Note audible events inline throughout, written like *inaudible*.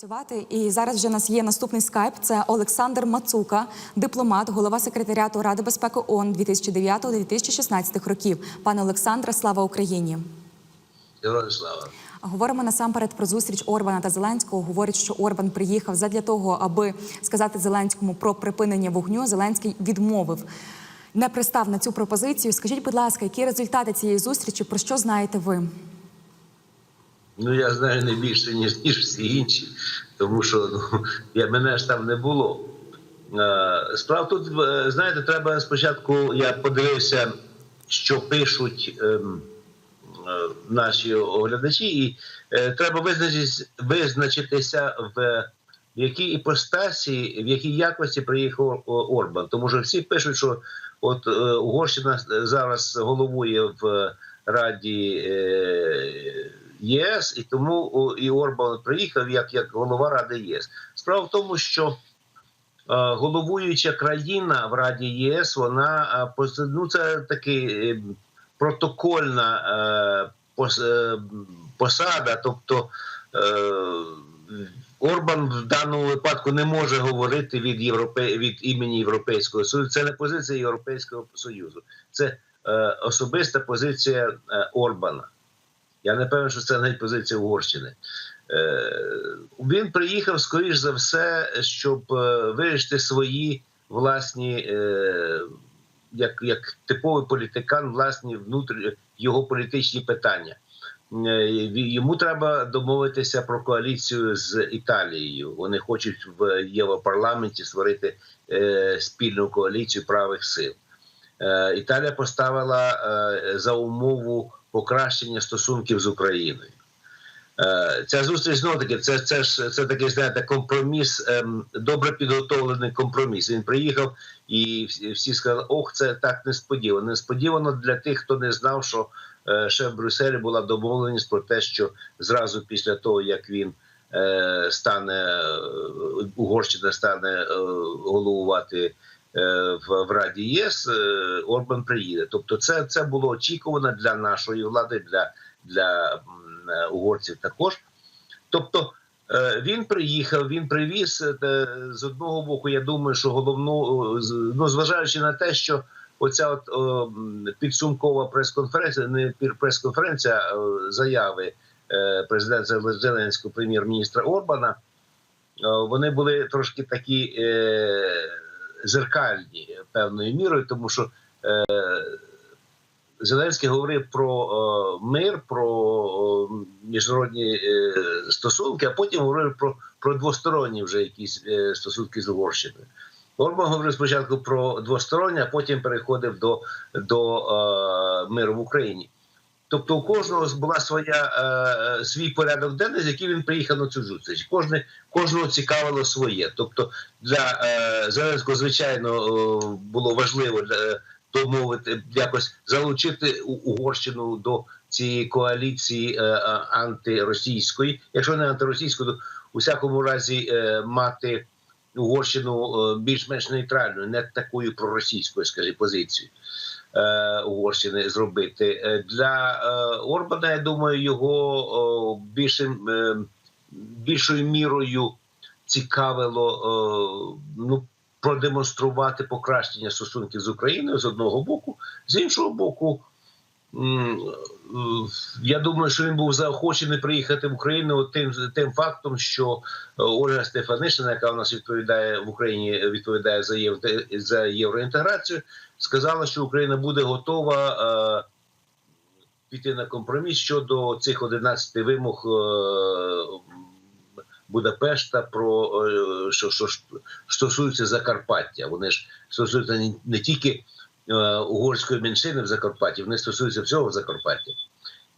Працювати і зараз вже у нас є наступний скайп. Це Олександр Мацука, дипломат, голова секретаріату Ради безпеки ООН 2009-2016 років. Пане Олександре, слава Україні! Героям слава. Говоримо насамперед про зустріч Орбана та Зеленського. Говорять, що Орбан приїхав задля того, аби сказати Зеленському про припинення вогню. Зеленський відмовив. Не пристав на цю пропозицію. Скажіть, будь ласка, які результати цієї зустрічі? Про що знаєте ви? Ну я знаю не більше, ніж, ніж всі інші, тому що ну, я, мене ж там не було. Е, Справа тут, е, знаєте, треба спочатку, я подивився, що пишуть ем, е, наші оглядачі, і е, треба визначитись, визначитися в якій іпостасі, в якій якості приїхав Орбан. Тому що всі пишуть, що от е, Угорщина зараз головує в Раді е, ЄС, і тому і Орбан приїхав як, як голова Ради ЄС. Справа в тому, що е, головуюча країна в Раді єС, вона е, ну, це такий е, протокольна е, пос- е, посада, тобто. Е, Орбан в даному випадку не може говорити від Європе... від імені Європейського Союзу. Це не позиція Європейського Союзу, це е, особиста позиція е, Орбана. Я не певен, що це навіть позиція Угорщини. Е, він приїхав, скоріш за все, щоб е, вирішити свої власні, е, як, як типовий політикан, власні внутрі його політичні питання. Йому треба домовитися про коаліцію з Італією. Вони хочуть в Європарламенті створити спільну коаліцію правих сил. Італія поставила за умову покращення стосунків з Україною. Е, Ця зустріч знову таки, це, це ж це такий, знаєте, компроміс, ем, добре підготовлений компроміс. Він приїхав і всі, сказали, ох, це так несподівано. Несподівано для тих, хто не знав, що ще в Брюсселі була домовленість про те, що зразу після того, як він е, стане, е, Угорщина стане головувати в, в Раді ЄС, е, Орбан приїде. Тобто, це, це було очікувано для нашої влади, для, для е, угорців також. Тобто е, він приїхав, він привіз е, з одного боку. Я думаю, що головну е, ну, зважаючи на те, що оця от о, підсумкова прес-конференція, не прес-конференція е, заяви е, президента Зеленського, прем'єр-міністра Орбана. е, Вони були трошки такі е, зеркальні певною мірою, тому що е, Зеленський говорив про е, мир, про е, міжнародні е, стосунки, а потім говорив про, про двосторонні вже якісь е, стосунки з Угорщиною. Орбан говорив спочатку про двосторонні, а потім переходив до, до е, миру в Україні. Тобто у кожного була своя е, свій порядок денний, з яким він приїхав на цю зустріч. Кожне кожного цікавило своє. Тобто для е, Зеленського, звичайно, е, було важливо для домовити якось залучити Угорщину до цієї коаліції е, е, антиросійської, якщо не антиросійської, то у всякому разі е, мати Угорщину е, більш-менш нейтральною, не такою проросійською, скажімо, позицією. Е, Угорщини зробити Е, для е, Орбана. Я думаю, його більшим більшою мірою цікавило ну продемонструвати покращення стосунків з Україною з одного боку, з іншого боку. Я думаю, що він був заохочений приїхати в Україну тим тим фактом, що е, Ольга Стефанишина, яка у нас відповідає в Україні, відповідає за євро, за євроінтеграцію, сказала, що Україна буде готова е, піти на компроміс щодо цих 11 вимог е, Будапешта про е, що, що ж стосуються Закарпаття. Вони ж стосуються не, тільки угорської меншини в Закарпатті, вони стосуються всього в Закарпатті.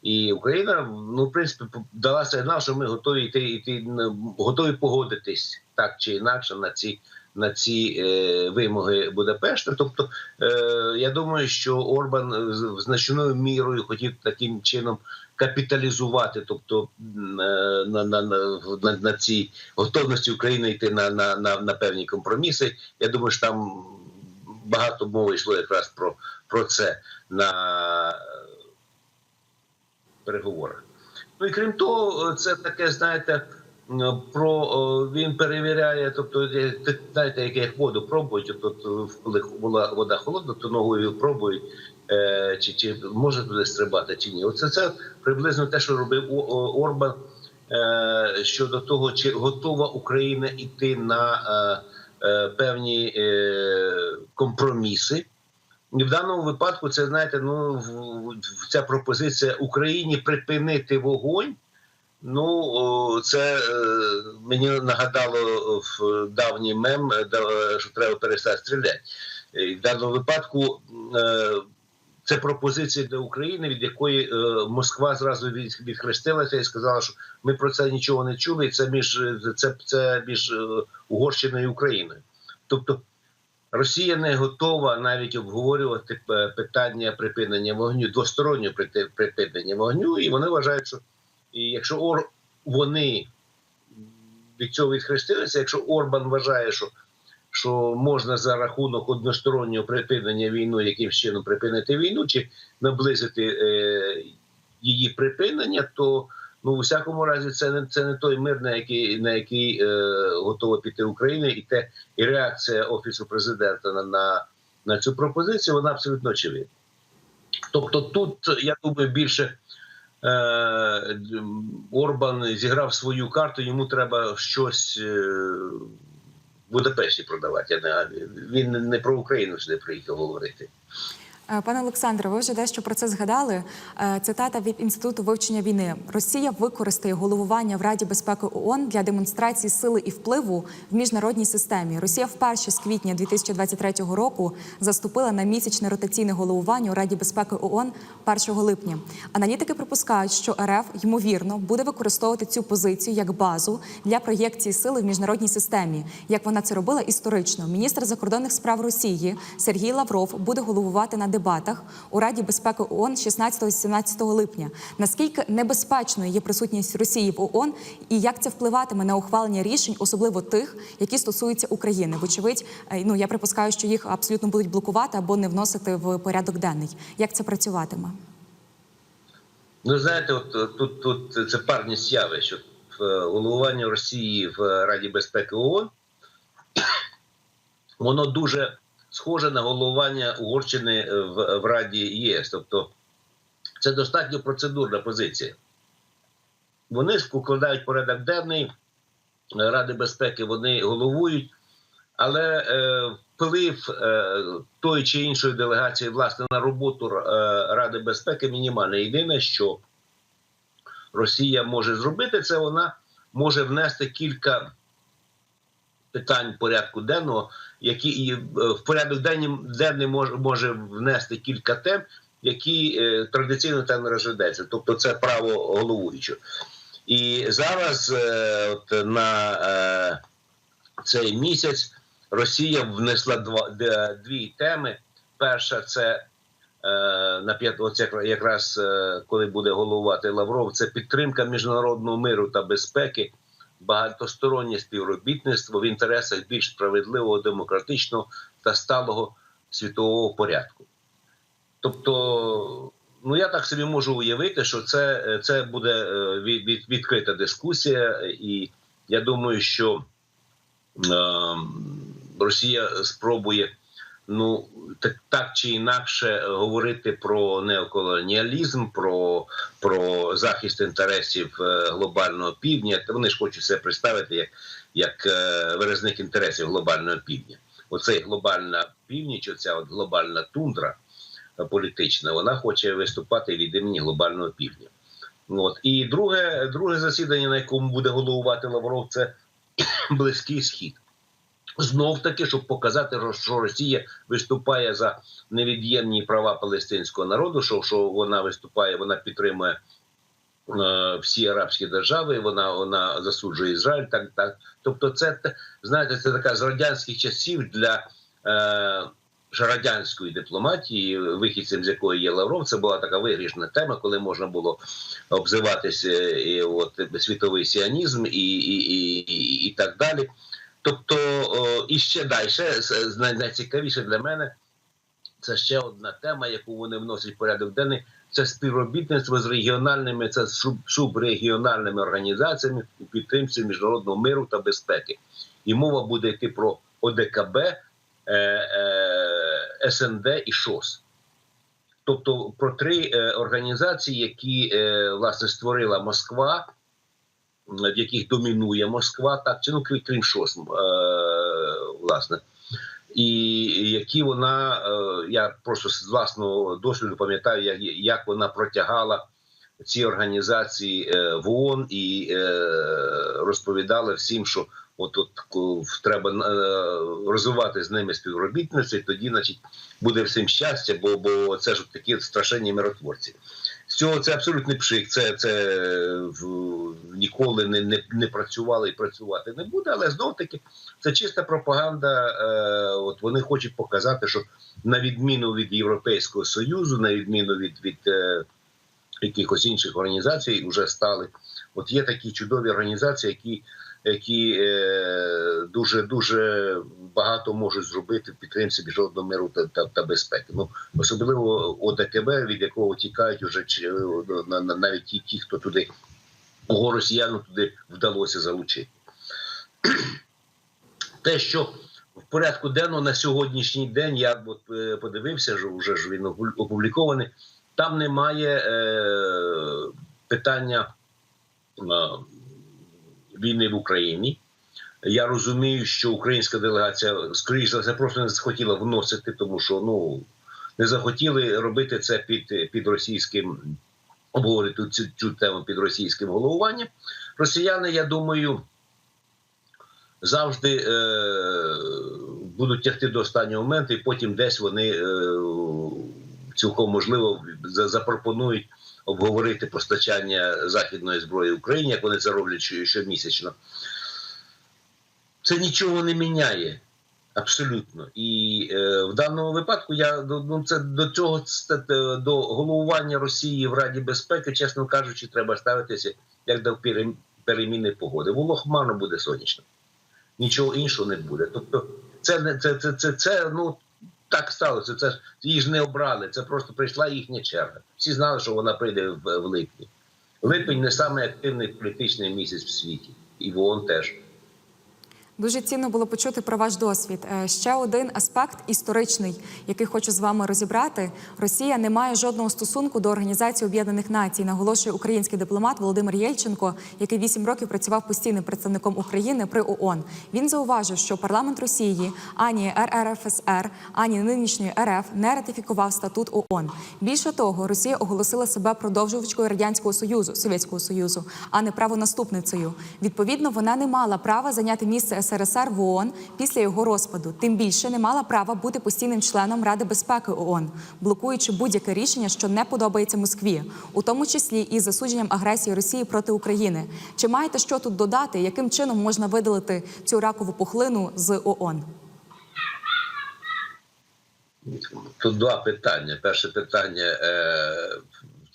І Україна, ну, в принципі, дала сигнал, що ми готові йти, йти готові погодитись так чи інакше на ці на ці е, вимоги Будапешта. Тобто, е, я думаю, що Орбан з- значною мірою хотів таким чином капіталізувати, тобто е, на, на, на, на, на цій готовності України йти на, на, на, на певні компроміси. Я думаю, що там багато мови йшло якраз про, про це на переговорах. Ну і крім того, це таке, знаєте, про він перевіряє, тобто знаєте, як як воду пробують, от, коли була вода холодна, то ногою пробують, е, чи, чи може туди стрибати, чи ні. Оце це приблизно те, що робив Орбан е, щодо того, чи готова Україна йти на е, певні е, компроміси. І в даному випадку це знаєте, ну ця пропозиція Україні припинити вогонь. Ну це е, мені нагадало в давній мем, е, е, що треба перестати стріляти. І В даному випадку е, це пропозиція для України, від якої е, Москва зразу від, відхрестилася і сказала, що ми про це нічого не чули, це між це, це між е, Угорщиною і Україною. Тобто Росія не готова навіть обговорювати питання припинення вогню, двостороннього припинення вогню, і вони вважають, що і якщо Ор вони від цього відхрестилися, якщо Орбан вважає, що, що можна за рахунок одностороннього припинення війни якимсь чином припинити війну чи наблизити е, її припинення, то ну у всякому разі це не це не той мир, на який на який е, готова піти Україна, і те і реакція офісу президента на, на, на цю пропозицію вона абсолютно очевидна. Тобто, тут я думаю, більше е, Орбан зіграв свою карту, йому треба щось е, Будапешті продавати. Він не про Україну сюди приїхав говорити. Е, Пане Олександре, ви вже дещо про це згадали. Е, Цитата від інституту вивчення війни: Росія використає головування в Раді безпеки ООН для демонстрації сили і впливу в міжнародній системі. Росія вперше з квітня 2023 року заступила на місячне ротаційне головування у Раді безпеки ООН 1 липня. Аналітики припускають, що РФ ймовірно буде використовувати цю позицію як базу для проєкції сили в міжнародній системі, як вона це робила історично. Міністр закордонних справ Росії Сергій Лавров буде головувати на дебатах у Раді безпеки ООН 16-17 липня. Наскільки небезпечною є присутність Росії в ООН і як це впливатиме на ухвалення рішень, особливо тих, які стосуються України? Вочевидь, е, ну я припускаю, що їх абсолютно будуть блокувати або не вносити в порядок денний. Як це працюватиме? Ну, знаєте, от е, тут, тут це парність явищ. Е, Головування Росії в Раді безпеки ООН воно дуже схоже на головування Угорщини в, в Раді ЄС. Тобто це достатньо процедурна позиція. Вони ж укладають порядок денний Ради безпеки, вони головують, але е, вплив е, тої чи іншої делегації власне на роботу е, Ради безпеки мінімальний. Єдине, що Росія може зробити, це вона може внести кілька питань порядку денного, які і, е, в порядок денний, може, може внести кілька тем, які е, традиційно там не розглядаються. Тобто це право головуючого. І зараз е, от, на е, цей місяць Росія внесла два, дві теми. Перша це е, на п'ят, оце якраз е, коли буде головувати Лавров, це підтримка міжнародного миру та безпеки, багатостороннє співробітництво в інтересах більш справедливого, демократичного та сталого світового порядку. Тобто, ну я так собі можу уявити, що це, це буде е, від, від, відкрита дискусія, і я думаю, що е, Росія спробує ну так, так чи інакше говорити про неоколоніалізм, про, про захист інтересів е, глобального півдня. Вони ж хочуть себе представити як, як е, виразник інтересів глобального півдня. Оцей глобальна північ, оця от глобальна тундра політична, вона хоче виступати від імені глобального півдня. От і друге, друге засідання, на якому буде головувати Лавров, це *coughs* Близький Схід. Знов таки, щоб показати, що Росія виступає за невід'ємні права палестинського народу, що, що вона виступає, вона підтримує е, всі арабські держави, вона, вона засуджує Ізраїль. Так, так. Тобто, це те, знаєте, це така з радянських часів для е, радянської дипломатії, вихідцем з якої є Лавров. Це була така вигрішна тема, коли можна було обзиватися і, от, світовий сіанізм і, і, і, і, і так далі. Тобто, о, і ще далі, найцікавіше для мене це ще одна тема, яку вони вносять в порядок денний. Це співробітництво з регіональними, це суб, субрегіональними організаціями у підтримці міжнародного миру та безпеки. І мова буде йти про ОДКБ, е, е, СНД і ШОС. Тобто про три е, організації, які е, власне створила Москва, в яких домінує Москва, так чи ну крім, ШОС, е, власне. І які вона, е, я просто з власного досвіду пам'ятаю, як, як вона протягала ці організації е, в ООН і розповідала всім, що от, от треба розвивати з ними співробітництво, і тоді, значить, буде всім щастя, бо, бо це ж такі страшенні миротворці. Цього це абсолютний пшик. Це, це в, ніколи не, не, не працювало і працювати не буде, але знов таки це чиста пропаганда. Е, от вони хочуть показати, що на відміну від Європейського Союзу, на відміну від, від е, якихось інших організацій, вже стали. От є такі чудові організації, які, які е, дуже дуже багато можуть зробити в підтримці міжнародного миру та, та, та безпеки. Ну особливо ОДКБ, від якого тікають уже на, навіть ті, ті, хто туди кого росіянам туди вдалося залучити. *clears throat* Те, що в порядку денного на сьогоднішній день я от, е, подивився, вже ж він опублікований. Там немає е, питання е, війни в Україні. Я розумію, що українська делегація, скоріш за все, просто не захотіла вносити, тому що ну не захотіли робити це під, під російським обговорити цю, цю тему під російським головуванням. Росіяни, я думаю, завжди е, будуть тягти до останнього моменту, і потім десь вони е, цілком можливо за- запропонують обговорити постачання західної зброї Україні, як вони це роблять щомісячно. Це нічого не міняє. Абсолютно, і е, в даному випадку я ну це до цього е, до головування Росії в Раді безпеки, чесно кажучи, треба ставитися як до переміни погоди. Було хмарно, буде сонячно, нічого іншого не буде. Тобто, це це, це, це, це ну так сталося. Це ж її ж не обрали. Це просто прийшла їхня черга. Всі знали, що вона прийде в, липні. Липень не самий політичний місяць в світі, і в ООН теж. Дуже цінно було почути про ваш досвід. Е, Ще один аспект історичний, який хочу з вами розібрати. Росія не має жодного стосунку до Організації Об'єднаних Націй, наголошує український дипломат Володимир Єльченко, який вісім років працював постійним представником України при ООН. Він зауважив, що парламент Росії ані РРФСР, ані нинішньої РФ не ратифікував статут ООН. Більше того, Росія оголосила себе продовжувачкою радянського союзу Совєтського Союзу, а не правонаступницею. Відповідно, вона не мала права зайняти місце СРСР в ООН після його розпаду. Тим більше не мала права бути постійним членом Ради безпеки ООН, блокуючи будь-яке рішення, що не подобається Москві, у тому числі і засудженням агресії Росії проти України. Чи маєте що тут додати? Яким чином можна видалити цю ракову пухлину з ООН? Тут два питання. Перше питання, е,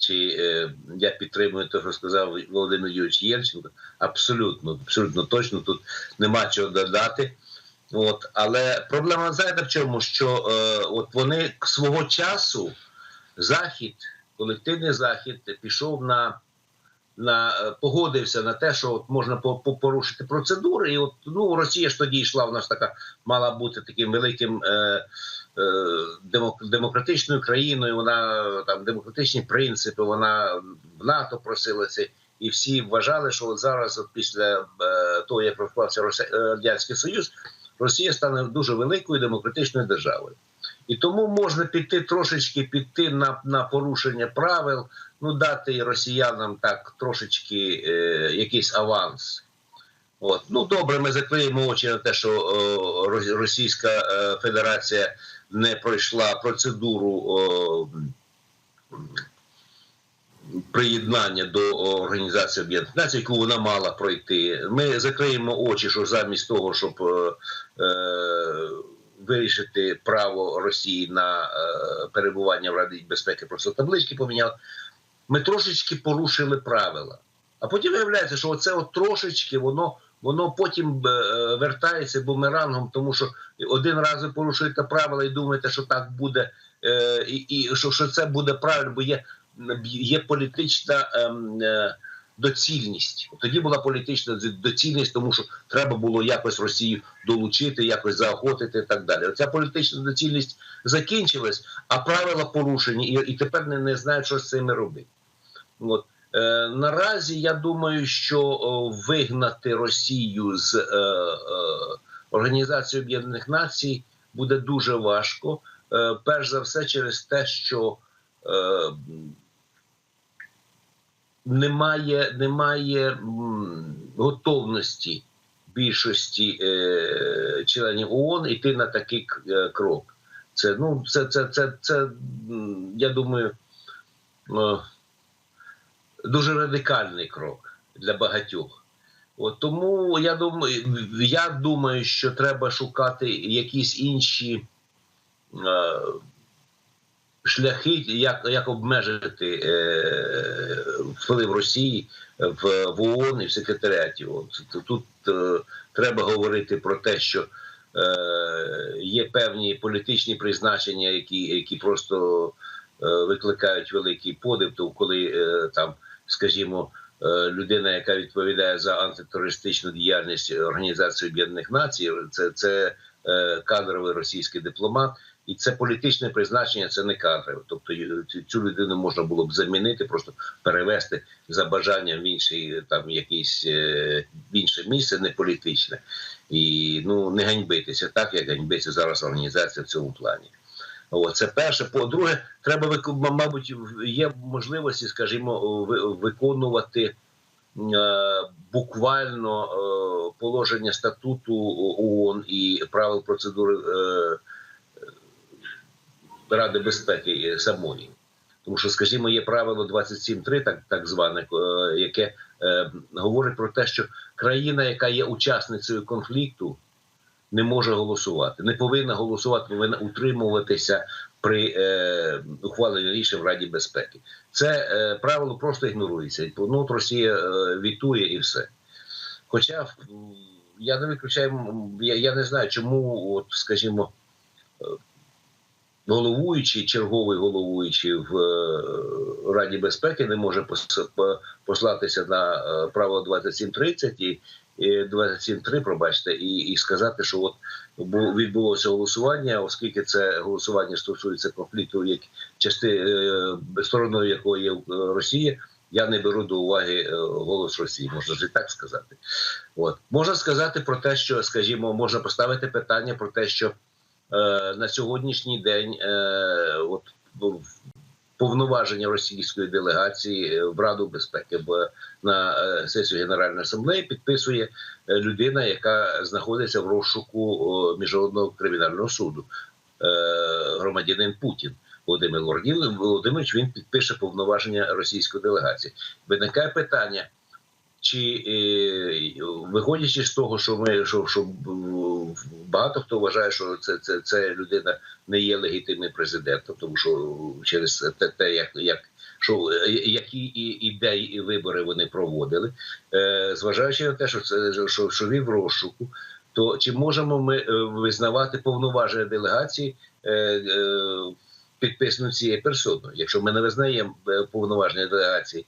чи е, я підтримую те, що сказав Володимир Юрійович Єльченко. Абсолютно, абсолютно точно тут нема чого додати. От, але проблема знаєте в чому? Що е, от вони свого часу захід, колективний захід, пішов на. На е, погодився на те, що от можна по- по- порушити процедури, і от ну Росія ж тоді йшла. У нас така мала бути таким великим е, демократичною країною. Вона там демократичні принципи. Вона в НАТО просилася, і всі вважали, що от зараз, от після е, того, як розпався е, радянський Союз, Росія стане дуже великою демократичною державою. І тому можна піти трошечки піти на, на порушення правил, ну дати росіянам так трошечки е, якийсь аванс. От. Ну добре, ми закриємо очі на те, що Рос- Російська е, Федерація не пройшла процедуру приєднання до Організації Об'єднаних Націй, яку вона мала пройти. Ми закриємо очі, що замість того, щоб е, е, вирішити право Росії на е, перебування в Раді безпеки, просто таблички поміняли. Ми трошечки порушили правила. А потім виявляється, що оце от трошечки воно, воно потім е, вертається бумерангом, тому що один раз ви порушуєте правила і думаєте, що так буде е, і, що, це буде правильно, бо є, є політична ем, е, доцільність. Тоді була політична доцільність, тому що треба було якось Росію долучити, якось заохотити і так далі. Оця політична доцільність закінчилась, а правила порушені, і, і тепер не, не знають, що з цими робити. От. Е, наразі я думаю, що вигнати Росію з е, е, Організації Об'єднаних Націй буде дуже важко. Е, перш за все, через те, що е, немає, немає готовності більшості е, членів ООН йти на такий е, крок. Це ну це, це, це, це я думаю. Дуже радикальний крок для багатьох. От тому я думаю, я думаю, що треба шукати якісь інші е, шляхи, як, як обмежити е, вплив Росії в, в ООН і в секретаріаті. ООН. Тут е, треба говорити про те, що е, є певні політичні призначення, які, які просто е, викликають великий подив, то коли е, там, скажімо, е, людина, яка відповідає за антитерористичну діяльність Організації Об'єднаних Націй, це, це е, кадровий російський дипломат, і це політичне призначення, це не кадрове. Тобто цю- цю людину можна було б замінити, просто перевести за бажанням в інший там якийсь е, в інше місце, не політичне, і ну не ганьбитися так, як ганьбиться зараз організація в цьому плані. О, це перше. По-друге, треба мабуть, є можливості, скажімо, ви- виконувати е, буквально е, положення статуту ООН і правил процедури е, Ради безпеки самої. Тому що, скажімо, є правило 27.3, так, так зване, яке говорить про те, що країна, яка є учасницею конфлікту, не може голосувати, не повинна голосувати, повинна утримуватися при е, ухваленні рішень в Раді безпеки. Це е, правило просто ігнорується. Ну, Росія е, вітує і все. Хоча я не виключаю, я, я не знаю, чому, от, скажімо, е, головуючий, черговий головуючий в е, Раді безпеки не може послатися на е, правило 27.30 і, і 27.3, пробачте, і, і сказати, що от відбулося голосування, оскільки це голосування стосується конфлікту, як части е, стороною якої є е, Росія. Я не беру до уваги е, голос Росії, можна ж і так сказати. От можна сказати про те, що, скажімо, можна поставити питання про те, що е, на сьогоднішній день е, от в- повноваження російської делегації е, в Раду безпеки в на е, сесію Генеральної асамблеї підписує е, людина, яка знаходиться в розшуку міжнародного кримінального суду, громадянин Путін. Володимир Лордів. Володимирович він підпише повноваження російської делегації. Виникає питання, чи е, виходячи з того, що ми що, що багато хто вважає, що це, це, це людина не є легітимним президентом, тому що через те, те як, як що е, які і ідеї і вибори вони проводили, е, зважаючи на те, що це що, що він в розшуку, то чи можемо ми е, визнавати повноваження делегації е, е, підписану цією персоною? Якщо ми не визнаємо е, повноваження делегації е,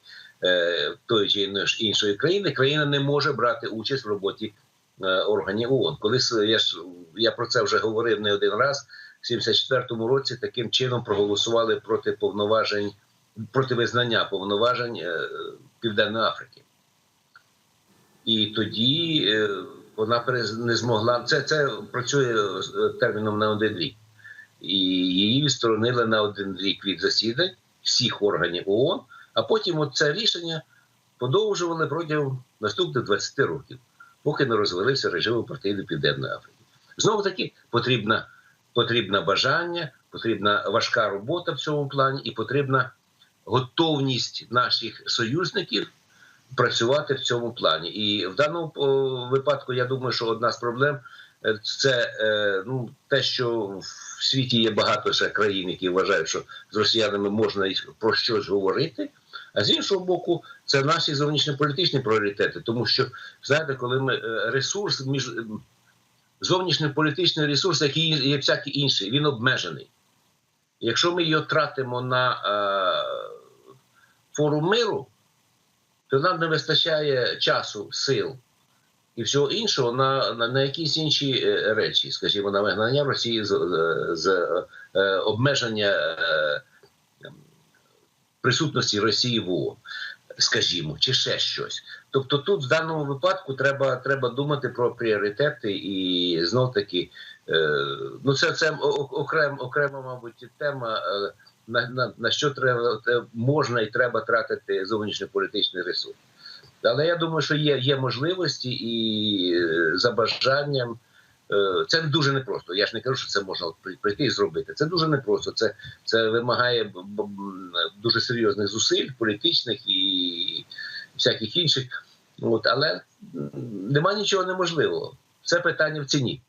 тої чи іншої- країни, країна не може брати участь в роботі е, органів ООН. Колись е, я ж я про це вже говорив не один раз. В 74-му році таким чином проголосували проти повноважень проти визнання повноважень е, Південної Африки. І тоді е, вона не змогла. Це, це працює е, терміном на один рік. І її відсторонили на один рік від засідань всіх органів ООН, а потім от це рішення подовжували протягом наступних 20 років, поки не розвалився режим партійної Південної Африки. Знову таки потрібна, потрібна бажання, потрібна важка робота в цьому плані, і потрібна готовність наших союзників працювати в цьому плані. І в даному випадку я думаю, що одна з проблем е, це е, ну, те, що в світі є багато ще країн, які вважають, що з росіянами можна про щось говорити. А з іншого боку, це наші зовнішньополітичні пріоритети, тому що знаєте, коли ми е, ресурс між зовнішньополітичний ресурс, який є всякий інший, він обмежений. Якщо ми його тратимо на е, форум миру, то нам не вистачає часу, сил і всього іншого на, на, на якісь інші е, речі, скажімо, на вигнання Росії з, з, з е, обмеження е, присутності Росії в ООН, скажімо, чи ще щось. Тобто, тут в даному випадку треба, треба думати про пріоритети і знов таки, е, ну це, це окрем, окрема, мабуть, тема. Е, на, на, на що треба можна і треба тратити зовнішньополітичний ресурс. Але я думаю, що є, є можливості і е, за бажанням. Е, Це дуже непросто. Я ж не кажу, що це можна при- прийти і зробити. Це дуже непросто. Це, це вимагає дуже серйозних зусиль, політичних і всяких інших. От, але нема нічого неможливого. Це питання в ціні.